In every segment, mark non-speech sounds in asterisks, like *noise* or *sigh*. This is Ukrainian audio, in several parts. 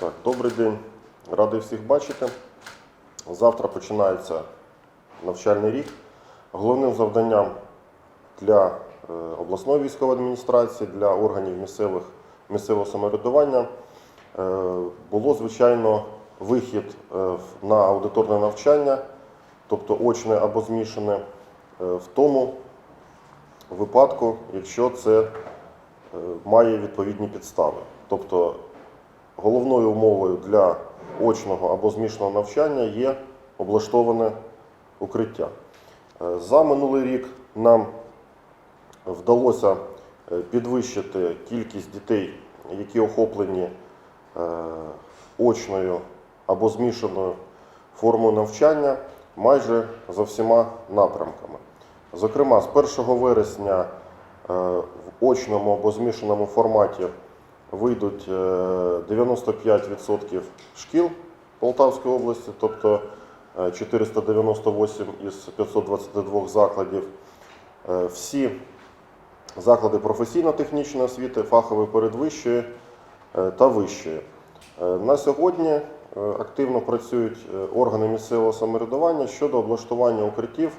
Так, добрий день. Радий всіх бачити. Завтра починається навчальний рік. Головним завданням для е, обласної військової адміністрації, для органів місцевих, місцевого самоврядування е, було, звичайно, вихід е, на аудиторне навчання, тобто очне або змішане, в тому випадку, якщо це має відповідні підстави. Тобто головною умовою для очного або змішаного навчання є облаштоване укриття. Е, За минулий рік нам вдалося е, підвищити кількість дітей, які охоплені е, очною або змішаною формою навчання майже за всіма напрямками. Зокрема, з 1 вересня в очному або змішаному форматі вийдуть е, 95% шкіл Полтавської області, тобто е, 498 із 522 закладів. Е, Всі заклади професійно-технічної освіти, фахової передвищої е, та вищої. Е, На сьогодні е, активно працюють е, органи місцевого самоврядування щодо облаштування укриттів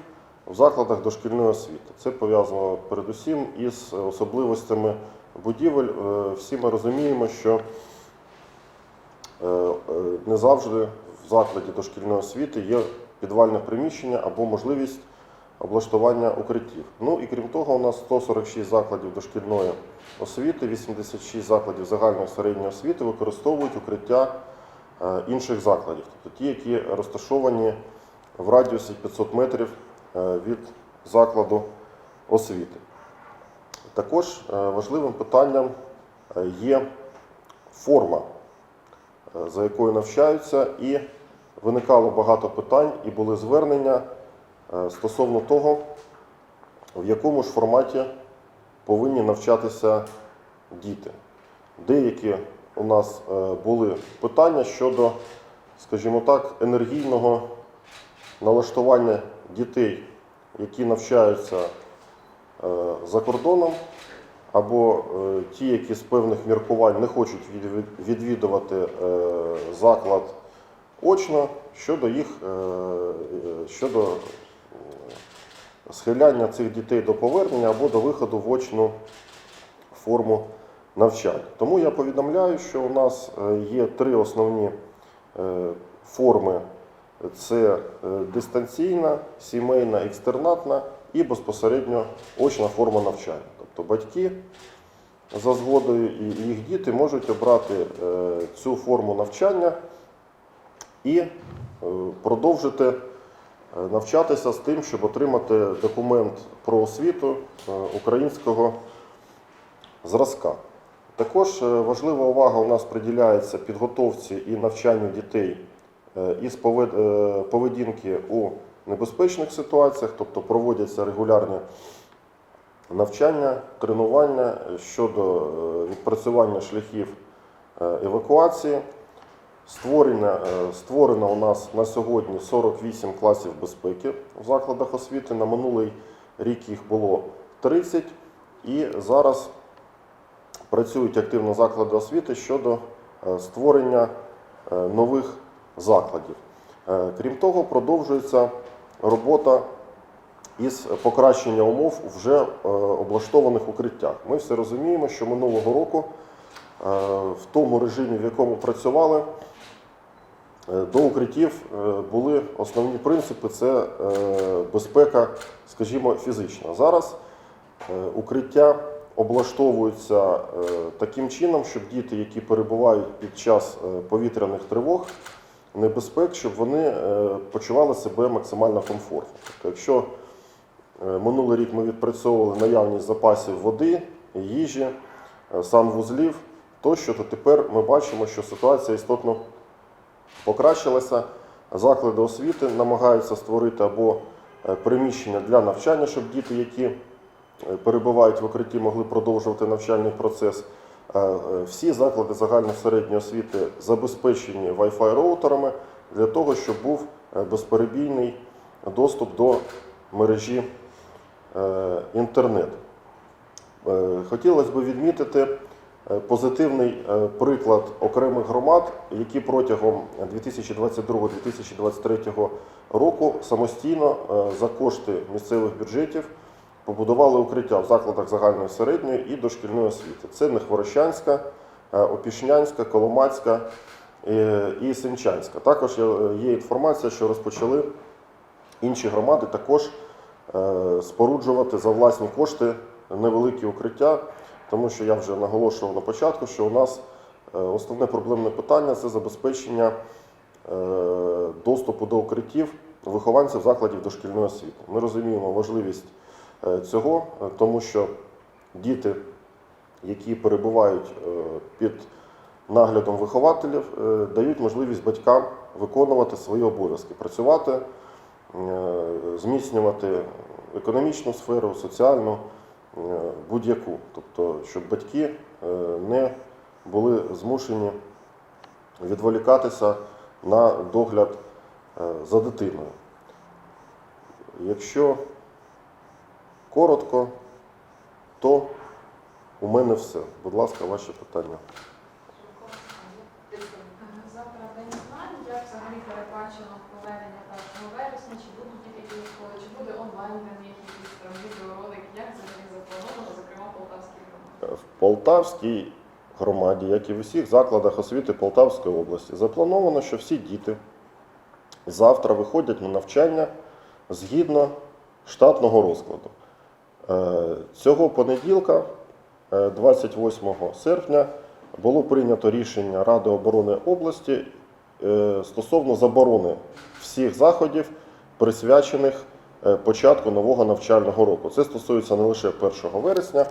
в закладах дошкільної освіти. Це пов'язано передусім із особливостями будівель. Е, Всі ми розуміємо, що е, е, не завжди в закладі дошкільної освіти є підвальне приміщення або можливість облаштування укриттів. Ну і крім того, у нас 146 закладів дошкільної освіти, 86 закладів загальної середньої освіти використовують укриття інших закладів, тобто ті, які розташовані в радіусі 500 метрів від закладу освіти. Також е, важливим питанням е, є форма, е, за якою навчаються, і виникало багато питань, і були звернення стосовно того, в якому ж форматі повинні навчатися діти. Деякі у нас були питання щодо, скажімо так, енергійного налаштування дітей, які навчаються за кордоном, або е, ті, які з певних міркувань не хочуть відвідувати е, заклад очно щодо їх е, е, щодо е, схиляння цих дітей до повернення або до виходу в очну форму навчання. Тому я повідомляю, що у нас е, є три основні е, форми: це е, дистанційна, сімейна, екстернатна і безпосередньо очна форма навчання. Тобто батьки за згодою і їх діти можуть обрати е, цю форму навчання і е, продовжити е, навчатися з тим, щоб отримати документ про освіту українського зразка. Також важлива увага у нас приділяється підготовці і навчанню дітей із поведінки у небезпечних ситуаціях, тобто проводяться регулярні навчання, тренування щодо е, відпрацювання шляхів е, евакуації. Створено, е, створено у нас на сьогодні 48 класів безпеки в закладах освіти. На минулий рік їх було 30 і зараз працюють активно заклади освіти щодо створення нових закладів. Крім того, продовжується робота із покращення умов вже е, облаштованих укриттях. Ми все розуміємо, що минулого року е, в тому режимі, в якому працювали, е, до укриттів були основні принципи це безпека, скажімо, фізична. Зараз укриття облаштовуються таким чином, щоб діти, які перебувають під час повітряних тривог, небезпек, щоб вони е, почували себе максимально комфортно. Тобто, якщо е, минулий рік ми відпрацьовували наявність запасів води, їжі, е, санвузлів тощо, то тепер ми бачимо, що ситуація істотно покращилася. Заклади освіти намагаються створити або приміщення для навчання, щоб діти, які перебувають в укритті, могли продовжувати навчальний процес. Е, Всі заклади загальної середньої освіти забезпечені Wi-Fi роутерами для того, щоб був е, безперебійний доступ до мережі е, інтернет. Хотілося б відмітити позитивний приклад окремих громад, які протягом 2022-2023 року самостійно за кошти місцевих бюджетів побудували укриття в закладах загальної середньої і дошкільної освіти. Це Нехворощанська, е, Опішнянська, Коломацька е, і Сенчанська. Також є- є інформація, що розпочали інші громади також е, споруджувати за власні кошти невеликі укриття, тому що я вже наголошував на початку, що у нас е, основне проблемне питання це забезпечення е, доступу до укриттів вихованців закладів дошкільної освіти. Ми розуміємо важливість е, цього, е, тому що діти, які перебувають е, під наглядом вихователів, е, дають можливість батькам виконувати свої обов'язки, працювати, е, зміцнювати економічну сферу, соціальну, е, будь-яку. Тобто, щоб батьки е, не були змушені відволікатися на догляд е, за дитиною. Якщо коротко, то у мене все. Будь ласка, ваші питання. Завтра день знань, як взагалі передбачено проведення 1 вересня, чи будуть діти йти школи, чи буде онлайн них якийсь там відеоролик, як взагалі заплановано, зокрема Полтавській громаді? В Полтавській громаді, як і в усіх закладах освіти Полтавської області, заплановано, що всі діти завтра виходять на навчання згідно штатного розкладу. Е, Цього понеділка, е, 28 серпня, було прийнято рішення Ради оборони області е, стосовно заборони всіх заходів, присвячених е, початку нового навчального року. Це стосується не лише 1 вересня,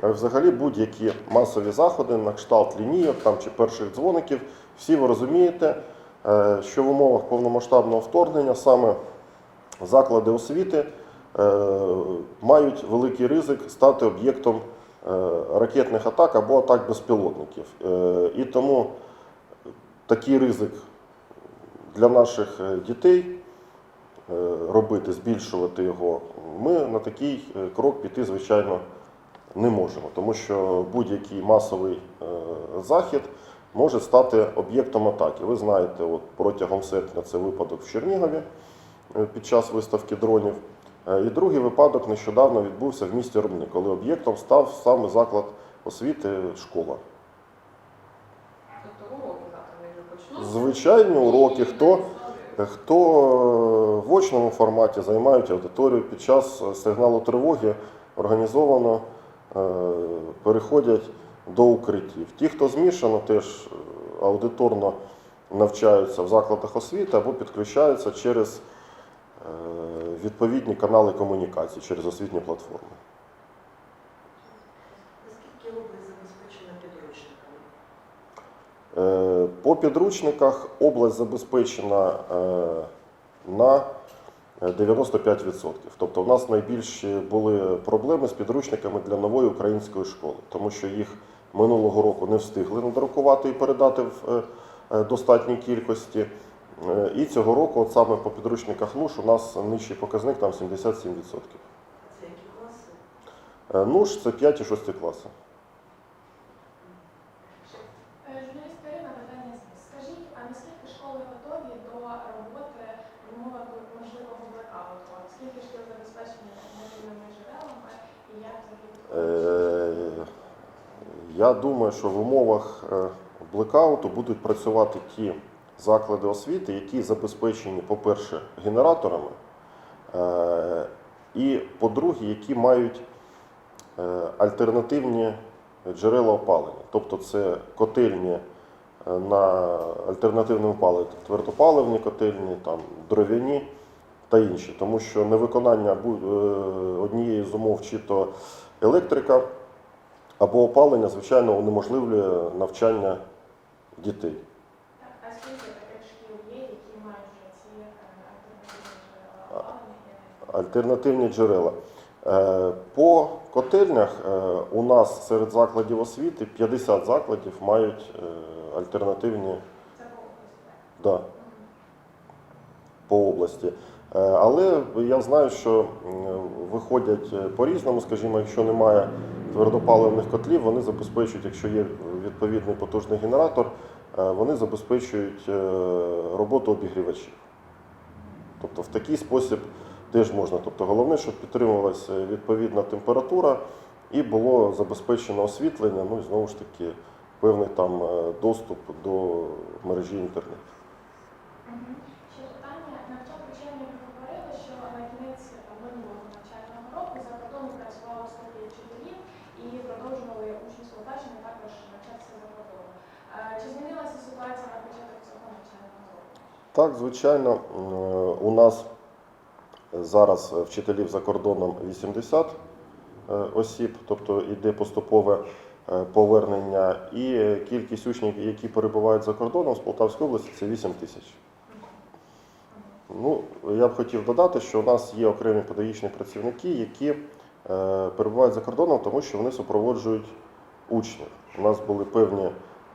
а взагалі будь-які масові заходи на кшталт лінійок там, чи перших дзвоників. Всі ви розумієте, е, що в умовах повномасштабного вторгнення саме заклади освіти е, мають великий ризик стати об'єктом е, ракетних атак або атак безпілотників. Е, І тому такий ризик для наших е, дітей е, робити, збільшувати його, ми на такий е, крок піти, звичайно, не можемо, тому що будь-який масовий е, захід може стати об'єктом атаки. Ви знаєте, от протягом серпня це випадок в Чернігові е, під час виставки дронів. Е, І другий випадок нещодавно відбувся в місті Ромни, коли об'єктом став саме заклад освіти школа. Тобто уроки завтра. Звичайні уроки, хто, хто е, в очному форматі займають аудиторію під час е, сигналу тривоги, організовано переходять до укриттів. Ті, хто змішано, теж аудиторно навчаються в закладах освіти або підключаються через відповідні канали комунікації, через освітні платформи. Наскільки область забезпечена підручниками? Е, По підручниках область забезпечена е, на 95%. Тобто в нас найбільші були проблеми з підручниками для нової української школи, тому що їх минулого року не встигли надрукувати і передати в е, е, достатній кількості. Е, І цього року, от саме по підручниках НУШ, у нас нижчий показник там 77%. Це які класи? Е, НУШ це 5 і 6 класи. Е, Журналіст Ірина, питання з- скажіть, а наскільки школи готові до роботи в умовах можливого блекауту? Скільки шкіл забезпечені альтернативними джерелами і як взагалі Е, Я думаю, що в умовах е, блекауту будуть працювати ті заклади освіти, які забезпечені, по-перше, генераторами, е, і по-друге, які мають е, альтернативні джерела опалення. Тобто це котельні е, на альтернативному паливі, твердопаливні котельні, там, дров'яні та інші. Тому що невиконання однієї з умов, чи то електрика або опалення, звичайно, унеможливлює навчання дітей. Так, а скільки таких шкіл є, які мають вже ці е, альтернативні джерела опалення? Альтернативні джерела. Е, По котельнях е, у нас серед закладів освіти 50 закладів мають е, альтернативні да, по області. Але я знаю, що виходять по-різному, скажімо, якщо немає твердопаливних котлів вони забезпечують, якщо є відповідний потужний генератор, вони забезпечують роботу обігрівачів. Тобто в такий спосіб теж можна. Тобто головне, щоб підтримувалася відповідна температура і було забезпечено освітлення, ну і знову ж таки певний там е, доступ до мережі інтернету. Ще питання. На початку червня ви говорили, що на кінець минулого навчального року за кордоном працювало 105 і продовжували учні Словаччини також навчатися за кордоном. Е, Чи змінилася ситуація на початок цього навчального року? Так, звичайно, у нас зараз вчителів за кордоном 80 е, осіб, тобто йде поступове е, повернення, і е, кількість учнів, які перебувають за кордоном з Полтавської області, це 8 тисяч. Ну, я б хотів додати, що у нас є окремі педагогічні працівники, які е, перебувають за кордоном, тому що вони супроводжують учнів. У нас були певні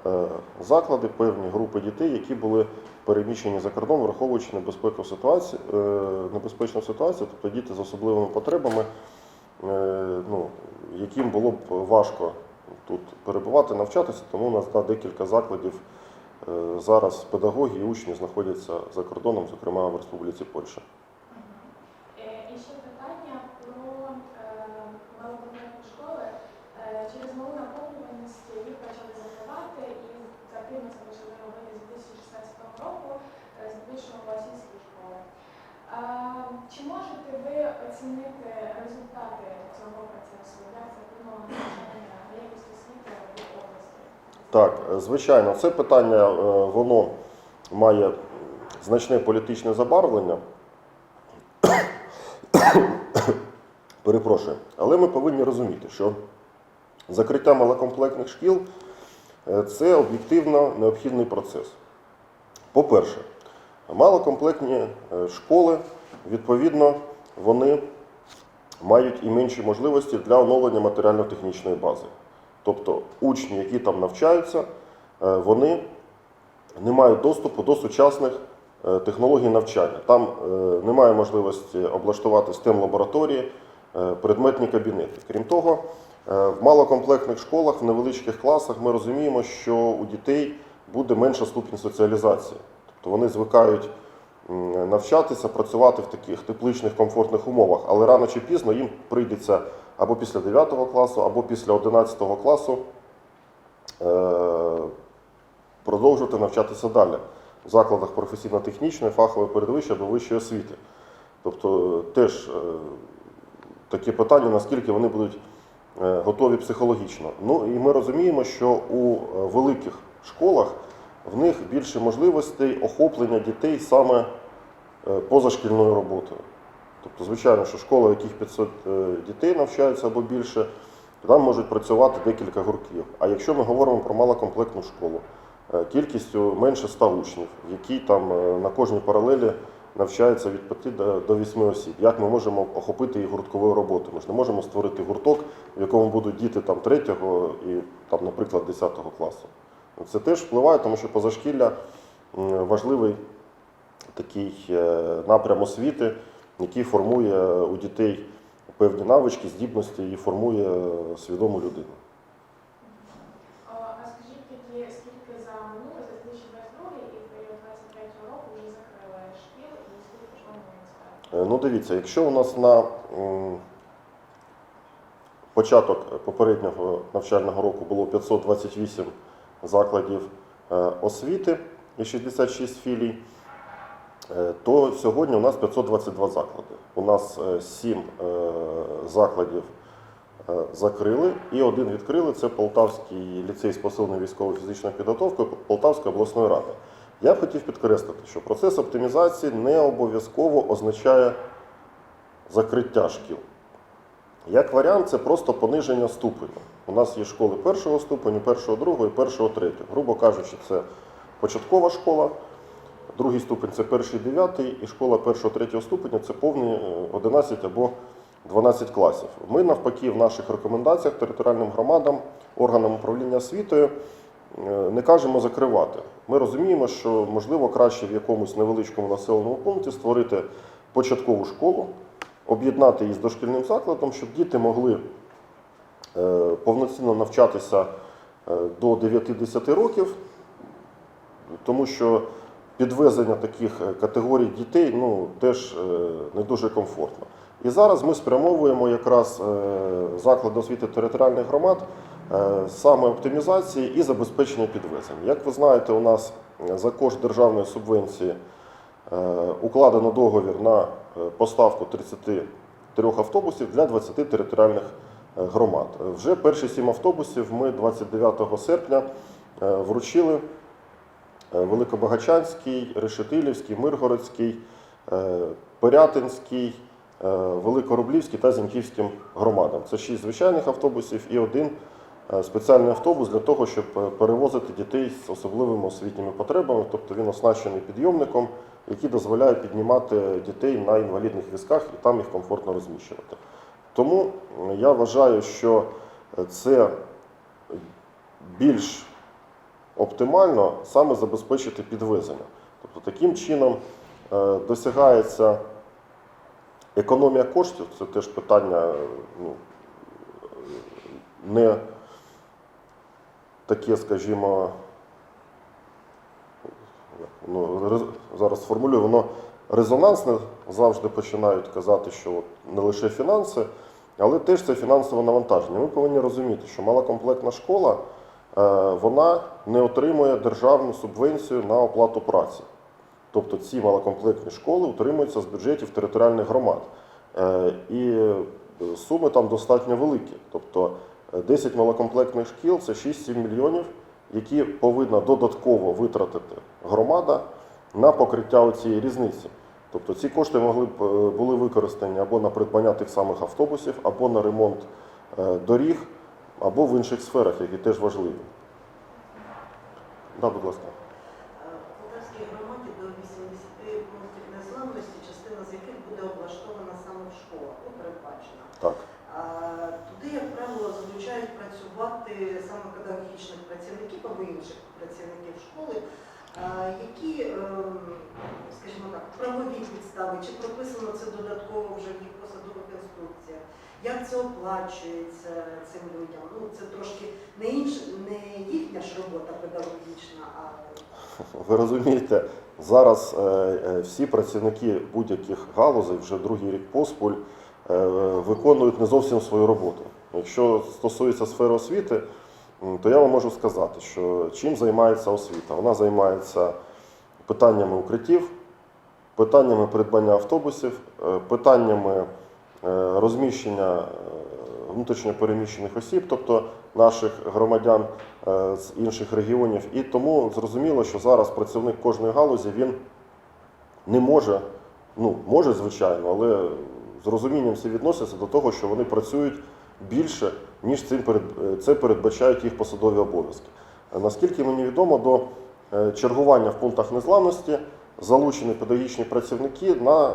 е, заклади, певні групи дітей, які були переміщені за кордон, враховуючи небезпеку ситуацію, е, небезпечну ситуацію, тобто діти з особливими потребами, е, ну, яким було б важко тут перебувати, навчатися, тому у нас да, декілька закладів. Е, Зараз педагоги і учні знаходяться за кордоном, зокрема в Республіці Польща. Через малу наповнюваність їх почали закривати і активно це почали робити з 2016 року, е, здебільшого сільські школи. Чи можете ви оцінити результати цього процесу? Як це вплинуло на якість освіти в області? Так, звичайно, це питання е, воно має значне політичне забарвлення. Перепрошую. Але ми повинні розуміти, що закриття малокомплектних шкіл це об'єктивно необхідний процес. По-перше, малокомплектні е, школи, відповідно, вони мають і менші можливості для оновлення матеріально-технічної бази. Тобто учні, які там навчаються, е, вони не мають доступу до сучасних е, технологій навчання. Там е, немає можливості облаштувати STEM лабораторії, е, предметні кабінети. Крім того, е, в малокомплектних школах, в невеличких класах ми розуміємо, що у дітей буде менша ступінь соціалізації. Тобто вони звикають навчатися, працювати в таких тепличних комфортних умовах, але рано чи пізно їм прийдеться або після 9 класу, або після 11 класу е, продовжувати навчатися далі в закладах професійно-технічної, фахової передвищої або вищої освіти. Тобто теж е, таке питання, наскільки вони будуть е, готові психологічно. Ну і ми розуміємо, що у е, великих школах в них більше можливостей охоплення дітей саме е, позашкільною роботою. Тобто, звичайно, що школа, в яких 500 е, дітей навчаються або більше, там можуть працювати декілька гуртків. А якщо ми говоримо про малокомплектну школу, е, кількістю менше 100 учнів, які там е, на кожній паралелі навчаються від 5 до- до 8 осіб, як ми можемо охопити їх гуртковою роботою? Ми ж не можемо створити гурток, в якому будуть діти там 3 і, там, наприклад, 10 класу. Це теж впливає, тому що позашкілля важливий такий е, напрям освіти, який формує у дітей певні навички, здібності і формує свідому людину. О, А скажіть тоді, скільки за минулий, за 2022 і період 23 року вже закрили шкіл і скільки планується? Е, Ну, дивіться, якщо у нас на початок попереднього навчального року було 528 закладів е, освіти і 66 філій, е, то сьогодні у нас 522 заклади. У нас 7 закладів е, закрили і один відкрили це Полтавський ліцей з посиленою військово-фізичною підготовкою Полтавської обласної ради. Я б хотів підкреслити, що процес оптимізації не обов'язково означає закриття шкіл. Як варіант, це просто пониження ступеню. У нас є школи першого ступеню, першого, другого і першого, третього. Грубо кажучи, це початкова школа, другий ступень це перший, дев'ятий, і школа першого, третього ступеня це повні е, 11 або 12 класів. Ми навпаки в наших рекомендаціях територіальним громадам, органам управління освітою е, не кажемо закривати. Ми розуміємо, що можливо краще в якомусь невеличкому населеному пункті створити початкову школу, об'єднати її з дошкільним закладом, щоб діти могли е, повноцінно навчатися е, до 9-10 років, тому що підвезення таких е, категорій дітей ну, теж е, не дуже комфортно. І зараз ми спрямовуємо якраз е, заклади освіти територіальних громад е, саме оптимізації і забезпечення підвезень. Як ви знаєте, у нас за кошт державної субвенції е, укладено договір на е, поставку 33 автобусів для 20 територіальних е, громад. Е, Вже перші сім автобусів ми 29 серпня е, вручили е, Великобагачанський, Решетилівський, Миргородський, е, Порятинський, е, та Зіньківським громадам. Це шість звичайних автобусів і один е, спеціальний автобус для того, щоб е, перевозити дітей з особливими освітніми потребами. Тобто він оснащений підйомником, який дозволяє піднімати дітей на інвалідних візках і там їх комфортно розміщувати. Тому я вважаю, що це більш оптимально саме забезпечити підвезення. Тобто таким чином досягається економія коштів, це теж питання ну, не таке, скажімо, рез- зараз сформулюю, воно резонансне завжди починають казати, що от не лише фінанси, але теж це фінансове навантаження. Ми повинні розуміти, що малокомплектна школа е, вона не отримує державну субвенцію на оплату праці. Тобто ці малокомплектні школи утримуються з бюджетів територіальних громад. Е, І е, суми там достатньо великі. Тобто е, 10 малокомплектних шкіл це 6-7 мільйонів, які повинна додатково витратити громада на покриття цієї різниці. Тобто ці кошти могли б е, були використані або на придбання тих самих автобусів, або на ремонт е, доріг, або в інших сферах, які теж важливі. Да, будь ласка. В Полтавській громаді до 80 пунктів незламності, частина з яких буде облаштована саме в школах, ну, передбачена. Так. А, Туди, як правило, залучають працювати саме педагогічних працівників або інших працівників школи, а, які, ем, скажімо так, правові підстави, чи прописано це додатково вже в їх посадових інструкціях, як це оплачується цим людям. Ну, це трошки не інш, не їхня ж робота педагогічна, а Ви розумієте, зараз е, е, всі працівники будь-яких галузей вже другий рік поспіль е, виконують не зовсім свою роботу. Якщо стосується сфери освіти, то я вам можу сказати, що чим займається освіта? Вона займається питаннями укриттів, питаннями придбання автобусів, питаннями розміщення внутрішньопереміщених осіб, тобто наших громадян е, з інших регіонів. І тому зрозуміло, що зараз працівник кожної галузі він не може, ну може, звичайно, але з розумінням всі відносяться до того, що вони працюють більше, ніж цим е, це передбачають їх посадові обов'язки. Наскільки мені відомо, до е, чергування в пунктах незламності залучені педагогічні працівники на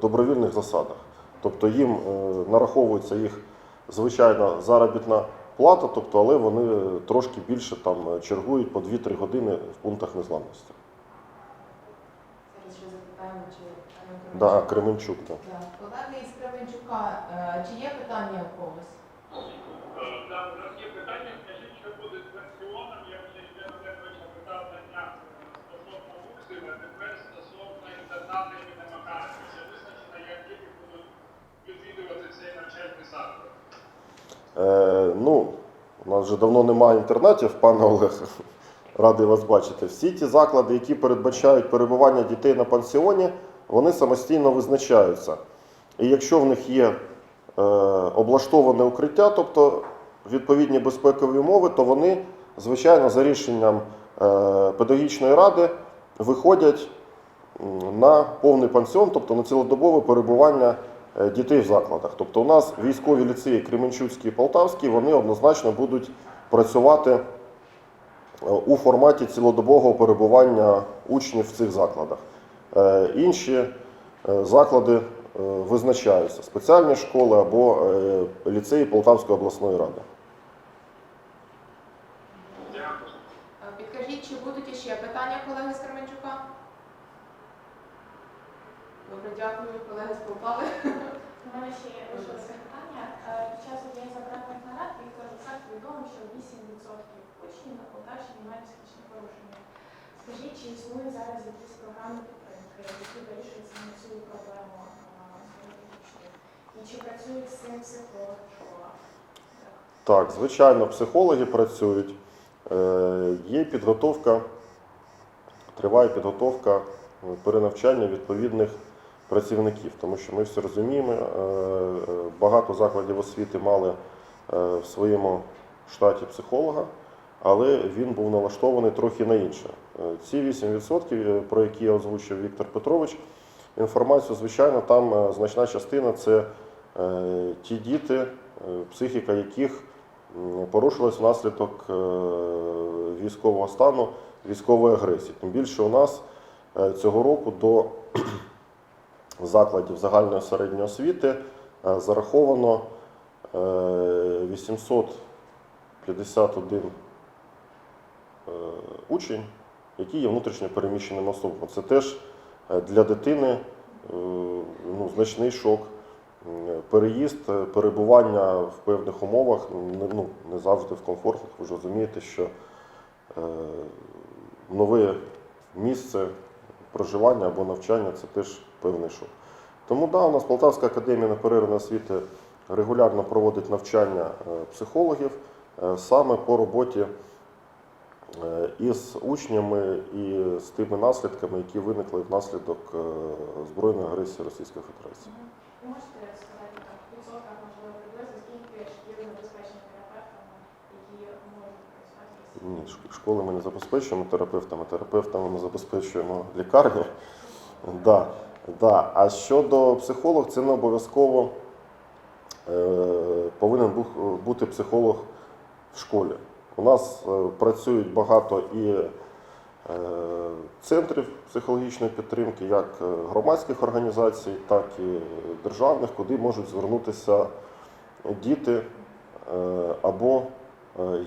добровільних засадах. Тобто їм е, нараховується їх звичайна заробітна плата, тобто, але вони трошки більше там е, чергують по 2-3 години в пунктах незламності. Зараз ще запитаємо, чи пане Да, Кременчук. Кременчук. Да. Да. Колеги із Кременчука, е, чи є питання у когось? Так, у нас є питання, скажіть, що буде з пенсіоном, я вже Олеговича питав на днях стосовно тепер стосовно інтернату відвідувати цей навчальний заклад? Е, ну, у нас вже давно немає інтернатів, пане Олег. Радий вас бачити. Всі ті заклади, які передбачають перебування дітей на пансіоні, вони самостійно визначаються. І якщо в них є е, облаштоване укриття, тобто відповідні безпекові умови, то вони, звичайно, за рішенням е, педагогічної ради виходять на повний пансіон, тобто на цілодобове перебування дітей в закладах. Тобто у нас військові ліцеї Кременчуцький і Полтавський, вони однозначно будуть працювати е, у форматі цілодобового перебування учнів в цих закладах. Е, Інші е, заклади е, визначаються спеціальні школи або е, ліцеї Полтавської обласної ради. Е, Підкажіть, чи будуть іще питання колеги з Кременчука? Добре, дякую, колеги з Полтави. Ще лишилося питання. Е, Під час однієї з апаратних нарад Віктор Луцак повідомив, що 8% учнів на Полтавщині мають психічні порушення. Скажіть, чи існують зараз якісь програми підтримки, які вирішують саме цю проблему е, учнів? І чи працюють з цим психологи в школах? Так. Звичайно, психологи працюють. Е, Є підготовка, триває підготовка е, перенавчання відповідних працівників, тому що ми всі розуміємо, е, е, багато закладів освіти мали е, в своєму штаті психолога, але він був налаштований трохи на інше. Ці 8%, про які я озвучив Віктор Петрович, інформацію, звичайно, там значна частина це ті діти, психіка яких порушилась внаслідок військового стану, військової агресії. Тим більше у нас цього року до закладів загальної середньої освіти е, зараховано е, 851 е, учень, які є внутрішньо переміщеними особами. Це теж е, для дитини е, ну, значний шок. Переїзд, е, перебування в певних умовах ну, не завжди в комфортних. Ви ж розумієте, що е, нове місце проживання або навчання це теж певний шок. Тому да, у нас Полтавська академія неперервної освіти регулярно проводить навчання е, психологів е, саме по роботі е, із учнями і з тими наслідками, які виникли внаслідок збройної агресії Російської Федерації. Можете сказати так, в відсотках, можливо, приблизно, скільки шкіл забезпечені терапевтами, які можуть працювати з Ні, школи ми не забезпечуємо терапевтами, терапевтами ми забезпечуємо лікарні. *laughs* Да, да. А щодо психолог, це не обов'язково е, повинен бути психолог в школі. У нас е, працюють багато і е, центрів психологічної підтримки, як громадських організацій, так і державних, куди можуть звернутися діти або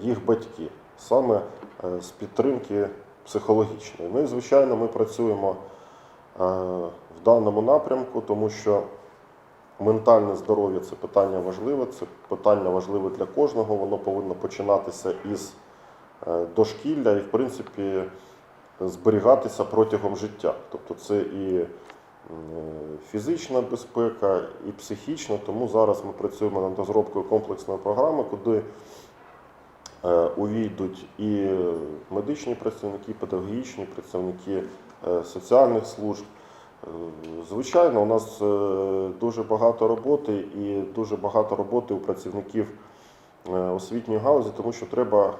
їх батьки, саме е, з підтримки психологічної. Ну і звичайно, ми працюємо е, в даному напрямку, тому що ментальне здоров'я це питання важливе, це питання важливе для кожного. Воно повинно починатися із е, дошкілля і, в принципі, зберігатися протягом життя. Тобто це і фізична безпека, і психічна. Тому зараз ми працюємо над розробкою комплексної програми, куди увійдуть і медичні працівники, і педагогічні працівники е, соціальних служб. Е, Звичайно, у нас е, дуже багато роботи і дуже багато роботи у працівників е, освітньої галузі, тому що треба е,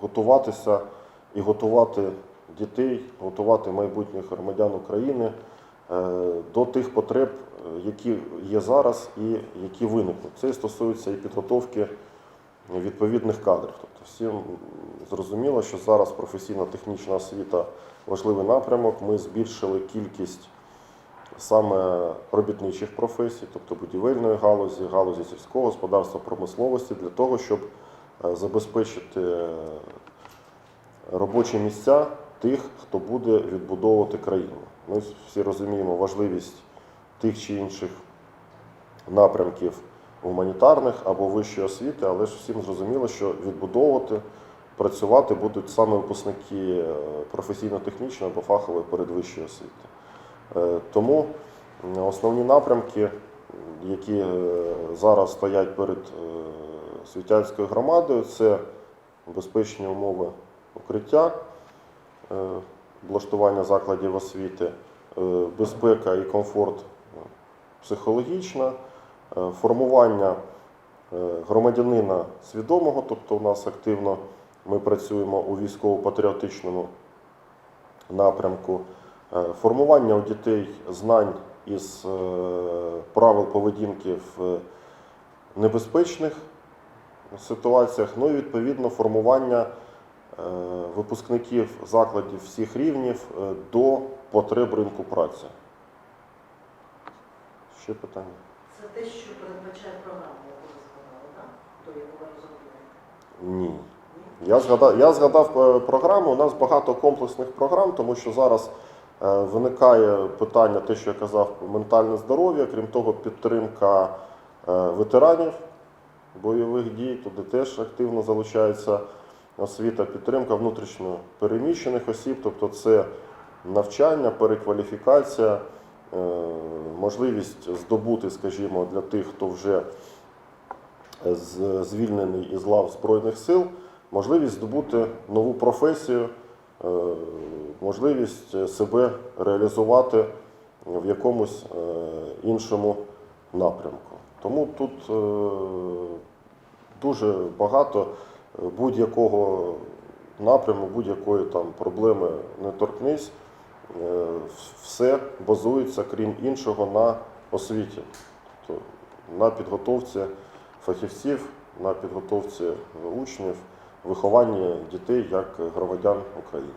готуватися і готувати дітей, готувати майбутніх громадян України е, до тих потреб, е, які є зараз і які виникнуть. Це стосується і підготовки відповідних кадрів. Тобто всім зрозуміло, що зараз професійно-технічна освіта важливий напрямок. Ми збільшили кількість саме робітничих професій, тобто будівельної галузі, галузі сільського господарства, промисловості, для того, щоб е, забезпечити е, робочі місця тих, хто буде відбудовувати країну. Ми всі розуміємо важливість тих чи інших напрямків гуманітарних або вищої освіти, але ж всім зрозуміло, що відбудовувати, працювати будуть саме випускники е, професійно-технічної або фахової передвищої освіти. Е, Тому основні напрямки, які е, зараз стоять перед світянською громадою, це безпечні умови укриття, облаштування закладів освіти, безпека і комфорт психологічна, формування е, громадянина свідомого, тобто у нас активно ми працюємо у військово-патріотичному напрямку, е, формування у дітей знань із е, правил поведінки в небезпечних ситуаціях, ну і відповідно формування е, випускників закладів всіх рівнів е, до потреб ринку праці. Ще питання? Це те, що передбачає програма, яку ви сказали, так? До яку ви розробляєте. Ні. Я згадав, я згадав е, програму. У нас багато комплексних програм, тому що зараз Е, Виникає питання, те, що я казав, ментальне здоров'я, крім того, підтримка е, ветеранів бойових дій, туди теж активно залучається освіта, підтримка внутрішньо переміщених осіб, тобто це навчання, перекваліфікація, можливість здобути, скажімо, для тих, хто вже звільнений із лав Збройних сил, можливість здобути нову професію, е, можливість себе реалізувати в якомусь е, іншому напрямку. Тому тут е, дуже багато е, будь-якого напряму, будь-якої там проблеми не торкнись. Е, Все базується, крім іншого, на освіті, тобто на підготовці фахівців, на підготовці учнів, вихованні дітей як громадян України.